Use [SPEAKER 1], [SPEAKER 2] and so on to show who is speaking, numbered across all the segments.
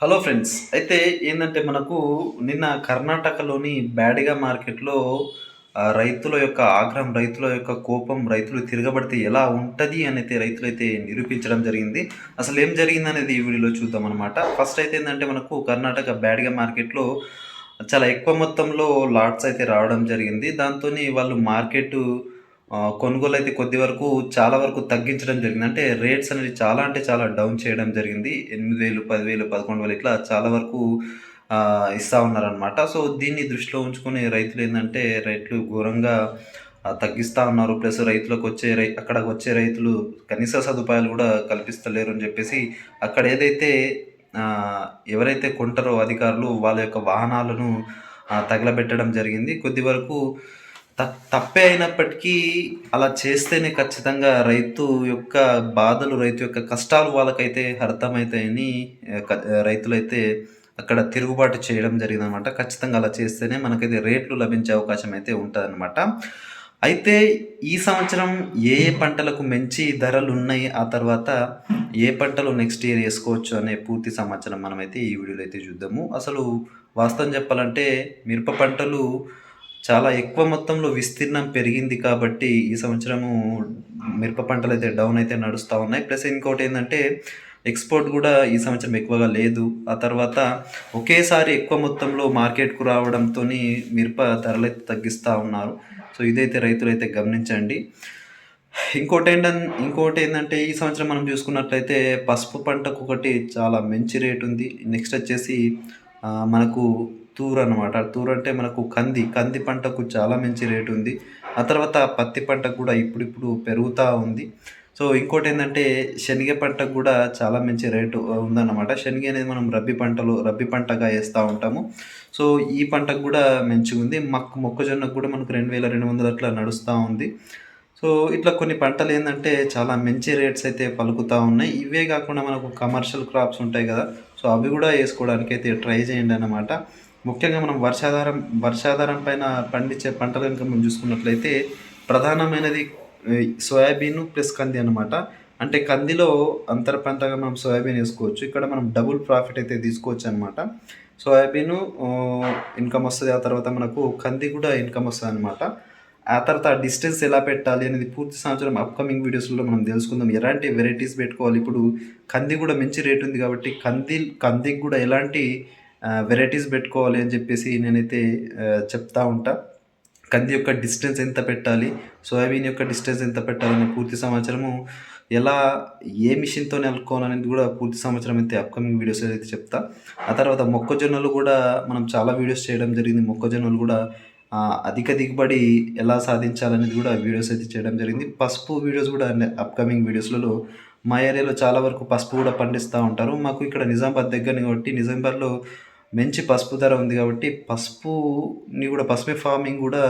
[SPEAKER 1] Hello friends. అయితే ఏంటంటే మనకు నిన్న కర్ణాటకలోని బ్యాడిగా మార్కెట్‌లో రైతుల యొక్క ఆగ్రహం, రైతుల యొక్క కోపం, రైతులు తిరగబడితే ఎలా ఉంటుంది అనైతే రైతులైతే నిరూపించడం జరిగింది. అసలు ఏం జరిగిందనేది ఈ వీడియోలో చూద్దామనమాట. ఫస్ట్ అయితే ఏంటంటే మనకు కర్ణాటక బ్యాడిగా మార్కెట్‌లో చాలా ఎక్కువ మొత్తంలో లాట్స్ అయితే రావడం జరిగింది. దాంతోని వాళ్ళు మార్కెట్ కొనుగోలు అయితే కొద్ది వరకు చాలా వరకు తగ్గించడం జరిగింది. అంటే రేట్స్ అనేది చాలా అంటే చాలా డౌన్ చేయడం జరిగింది. 8000, 10,000, 11,000 ఇట్లా చాలా వరకు ఇస్తూ ఇస్తా ఉన్నారనమాట. సో, దీన్ని దృష్టిలో ఉంచుకునే రైతులు ఏంటంటే రేట్లు ఘోరంగా తగ్గిస్తూ ఉన్నారు. ప్లస్ రైతులకు వచ్చే రై అక్కడికొచ్చే రైతులు కనీస సదుపాయాలు కూడా కల్పిస్తలేరు అని చెప్పేసి అక్కడ ఏదైతే ఎవరైతే కొంటారో అధికారులు వాళ్ళ యొక్క వాహనాలను తగలబెట్టడం జరిగింది. కొద్ది వరకు తప్పే అయినప్పటికీ అలా చేస్తేనే ఖచ్చితంగా రైతు యొక్క బాధలు, రైతు యొక్క కష్టాలు వాళ్ళకైతే అర్థమవుతాయని రైతులైతే అక్కడ తిరుగుబాటు చేయడం జరిగిందనమాట. ఖచ్చితంగా అలా చేస్తేనే మనకైతే రేట్లు లభించే అవకాశం అయితే ఉంటుందన్నమాట అయితే ఈ సంవత్సరం ఏ ఏ పంటలకు మంచి ధరలు ఉన్నాయి ఆ తర్వాత ఏ పంటలు నెక్స్ట్ ఇయర్ వేసుకోవచ్చు అనే పూర్తి సమాచారం మనమైతే ఈ వీడియోలో అయితే చూద్దాము. అసలు వాస్తవం చెప్పాలంటే మిరప పంటలు చాలా ఎక్కువ మొత్తంలో విస్తీర్ణం పెరిగింది కాబట్టి ఈ సంవత్సరము మిరప పంటలైతే డౌన్ అయితే నడుస్తూ ఉన్నాయి. ప్లస్ ఇంకోటి ఏంటంటే ఎక్స్‌పోర్ట్ కూడా ఈ సంవత్సరం ఎక్కువగా లేదు. ఆ తర్వాత ఒకేసారి ఎక్కువ మొత్తంలో మార్కెట్‌కు రావడంతో మిరప ధరలు అయితే తగ్గిస్తూ ఉన్నారు. సో, ఇదైతే రైతులైతే గమనించండి. ఇంకోటేంటన్ ఇంకోటేందంటే ఈ సంవత్సరం మనం చూసుకున్నట్లయితే పసుపు పంటకు ఒకటి చాలా మంచి రేటు ఉంది నెక్స్ట్ వచ్చేసి మనకు తూర్ అనమాట. తూర్ అంటే మనకు కంది. కంది పంటకు చాలా మంచి రేటు ఉంది ఆ తర్వాత పత్తి పంట కూడా ఇప్పుడిప్పుడు పెరుగుతూ ఉంది. సో, ఇంకోటి ఏంటంటే శనగ పంటకు కూడా చాలా మంచి రేటు ఉందన్నమాట. శనగ అనేది మనం రబ్బీ పంటలో రబ్బీ పంటగా వేస్తూ ఉంటాము. సో, ఈ పంటకు కూడా మంచిగా ఉంది మక్ మొక్కజొన్నకు కూడా మనకు 2200 అట్లా నడుస్తూ ఉంది. సో, ఇట్లా కొన్ని పంటలు ఏంటంటే చాలా మంచి రేట్స్ అయితే పలుకుతా ఉన్నాయి. ఇవే కాకుండా మనకు కమర్షియల్ క్రాప్స్ ఉంటాయి కదా సో, అవి కూడా వేసుకోవడానికి అయితే ట్రై చేయండి అన్నమాట ముఖ్యంగా మనం వర్షాధారం వర్షాధారం పైన పండించే పంటలు కనుక మనం చూసుకున్నట్లయితే ప్రధానమైనది సోయాబీన్ సోయాబీను ప్లస్ కంది అనమాట. అంటే కందిలో అంతర పంటగా మనం సోయాబీన్ వేసుకోవచ్చు ఇక్కడ మనం డబుల్ ప్రాఫిట్ అయితే తీసుకోవచ్చనమాట. సోయాబీను ఆహ్, ఇన్‌కమ్ వస్తుంది ఆ తర్వాత మనకు కంది కూడా ఇన్‌కమ్ వస్తుంది అనమాట ఆ తర్వాత డిస్టెన్స్ ఎలా పెట్టాలి అనేది పూర్తి సంవత్సరం అప్‌కమింగ్ వీడియోస్‌లో మనం తెలుసుకుందాం. ఎలాంటి వెరైటీస్ పెట్టుకోవాలి. ఇప్పుడు కంది కూడా మంచి రేటుంది కాబట్టి కంది కందికి కూడా ఎలాంటి వెరైటీస్ పెట్టుకోవాలి అని చెప్పేసి నేనైతే చెప్తా ఉంటా. కంది యొక్క డిస్టెన్స్ ఎంత పెట్టాలి, సోయాబీన్ యొక్క డిస్టెన్స్ ఎంత పెట్టాలనే పూర్తి సమాచారము ఎలా ఏ మిషన్‌తో నెలకోవాలనేది కూడా పూర్తి సంవత్సరం అయితే అప్‌కమింగ్ వీడియోస్‌లో అయితే చెప్తా. ఆ తర్వాత మొక్కజొన్నలు కూడా మనం చాలా వీడియోస్ చేయడం జరిగింది. మొక్కజొన్నలు కూడా అధిక దిగుబడి ఎలా సాధించాలనేది కూడా వీడియోస్ అయితే చేయడం జరిగింది. పసుపు వీడియోస్ కూడా అప్‌కమింగ్ వీడియోస్‌లలో మా ఏరియాలో చాలా వరకు పసుపు కూడా పండిస్తూ ఉంటారు. మాకు ఇక్కడ నిజామాబాద్ దగ్గరని కాబట్టి నిజామాబాద్‌లో మంచి పసుపు ధర ఉంది కాబట్టి పసుపుని కూడా పసుపు ఫార్మింగ్ కూడా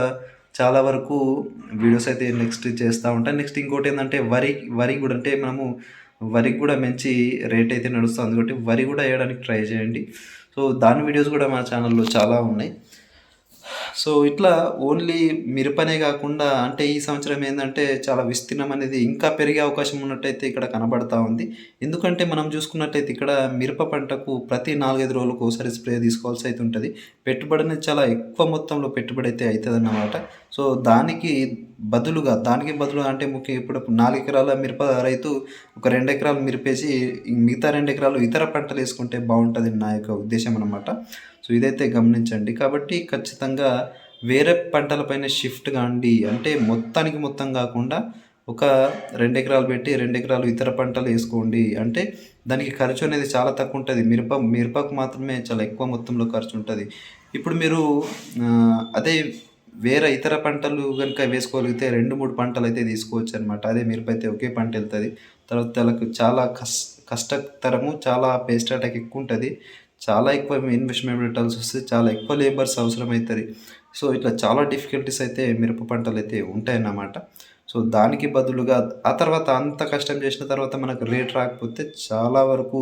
[SPEAKER 1] చాలా వరకు వీడియోస్ అయితే నెక్స్ట్ చేస్తూ ఉంటాను నెక్స్ట్ ఇంకోటి ఏంటంటే వరి వరి కూడా అంటే మనము వరికి కూడా మంచి రేట్ అయితే నడుస్తుంది కాబట్టి వరి కూడా వేయడానికి ట్రై చేయండి. సో, దాని వీడియోస్ కూడా మా ఛానల్లో చాలా ఉన్నాయి. సో, ఇట్లా ఓన్లీ మిరపనే కాకుండా అంటే ఈ సంవత్సరం ఏంటంటే చాలా విస్తీర్ణం అనేది ఇంకా పెరిగే అవకాశం ఉన్నట్టయితే ఇక్కడ కనబడతా ఉంది. ఎందుకంటే మనం చూసుకున్నట్టయితే ఇక్కడ మిరప పంటకు ప్రతి 4, 5 రోజులకు ఒకసారి స్ప్రే తీసుకోవాల్సి అయితే ఉంటుంది పెట్టుబడి అనేది చాలా ఎక్కువ మొత్తంలో పెట్టుబడి అయితే అవుతుంది అన్నమాట సో, దానికి బదులుగా దానికి బదులుగా అంటే ముఖ్యం ఇప్పుడు నాలుగు ఎకరాల మిరప రైతు ఒక రెండు ఎకరాలు మిరపేసి మిగతా రెండు ఎకరాలు ఇతర పంటలు వేసుకుంటే బాగుంటుంది నా యొక్క ఉద్దేశం అనమాట సో, ఇదైతే గమనించండి. కాబట్టి ఖచ్చితంగా వేరే పంటలపైన షిఫ్ట్ కాండి. అంటే మొత్తానికి మొత్తం కాకుండా ఒక రెండు ఎకరాలు పెట్టి రెండు ఎకరాలు ఇతర పంటలు వేసుకోండి. అంటే దానికి ఖర్చు అనేది చాలా తక్కువ ఉంటుంది. మిరప మిరపకు మాత్రమే చాలా ఎక్కువ మొత్తంలో ఖర్చు ఉంటుంది. ఇప్పుడు మీరు అదే వేరే ఇతర పంటలు కనుక వేసుకోగలిగితే 2, 3 పంటలైతే తీసుకోవచ్చనమాట. అదే మిరప అయితే ఒకే పంట వెళ్తుంది తర్వాత వాళ్ళకు చాలా కష్ కష్టతరము, చాలా పేస్ట్ అటాక్ ఉంటుంది చాలా ఎక్కువ ఇన్వెస్ట్‌మెంట్ పెట్టాల్సి వస్తుంది చాలా ఎక్కువ లేబర్స్ అవసరమైతది. సో, ఇట్లా చాలా డిఫికల్టీస్ అయితే మిరప పంటలైతే ఉంటాయన్నమాట. సో, దానికి బదులుగా ఆ తర్వాత అంత కష్టం చేసిన తర్వాత మనకు రేట్ రాకపోతే చాలా వరకు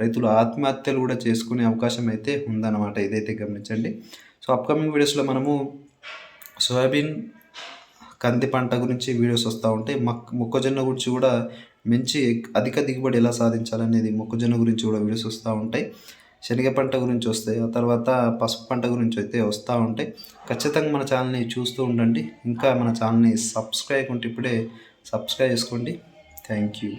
[SPEAKER 1] రైతులు ఆత్మహత్యలు కూడా చేసుకునే అవకాశం అయితే ఉందన్నమాట. ఇదైతే గమనించండి. సో, అప్‌కమింగ్ వీడియోస్‌లో మనము సోయాబీన్, కంది పంట గురించి వీడియోస్ వస్తూ ఉంటాయి. మక్ మొక్కజొన్న గురించి కూడా మంచి అధిక దిగుబడి ఎలా సాధించాలనేది మొక్కజొన్న గురించి కూడా వీడియోస్ వస్తూ ఉంటాయి. శనగ పంట గురించి వస్తాయి. ఆ తర్వాత పసుపు పంట గురించి అయితే వస్తూ ఉంటాయి. ఖచ్చితంగా మన ఛానల్ని చూస్తూ ఉండండి. ఇంకా మన ఛానల్ని సబ్స్క్రైబ్ ఉంటే ఇప్పుడే సబ్స్క్రైబ్ చేసుకోండి. Thank you.